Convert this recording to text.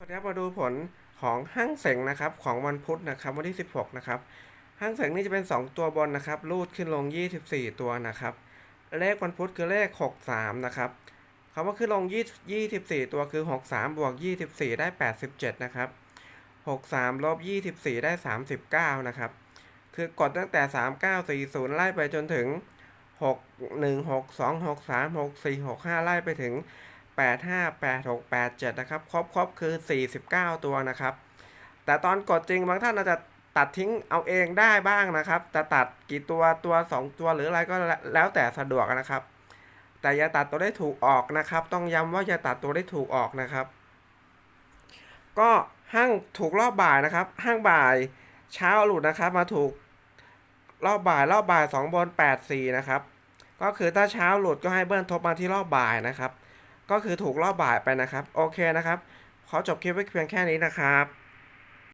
สวัสดีครับมาดูผลของห้างเสงนะครับของวันพุธนะครับวันที่ 16นะครับห้างเสงนี่จะเป็น 2 ตัวบนนะครับรูดขึ้นลง 24 ตัวนะครับเลขวันพุธคือเลข 63นะครับคำว่าขึ้นลง20 24ตัวคือ 63บวก24 ได้ 87นะครับ63ลบ24 ได้ 39นะครับคือกดตั้งแต่ 3940 ไล่ไปจนถึง 6 1 6 2 6 3 6 4 6 5 ไล่ไปถึง 8 5 8 6 8 7 นะครับ ครบครบคือ 49 ตัวนะครับ แต่ตอนกดจริงบางท่านอาจจะตัดทิ้งเอาเองได้บ้างนะครับ จะตัดกี่ตัวตัว 2 ตัวหรืออะไรก็แล้วแต่สะดวกนะครับ แต่อย่าตัดตัวได้ถูกออกนะครับ ต้องย้ำว่าอย่าตัดตัวได้ถูกออกนะครับ ก็ห้างถูกรอบบ่ายนะครับ ห้างบ่ายเช้าหลุดนะครับ มาถูกรอบบ่ายรอบบ่าย2บน8 4นะครับก็คือถ้าเช้าหลุดก็ให้เบิ้ลทบมาที่รอบบ่ายนะครับ ก็คือถูกรอบบ่ายไปนะครับ โอเคนะครับ ขอจบคลิปไว้เพียงแค่นี้นะครับ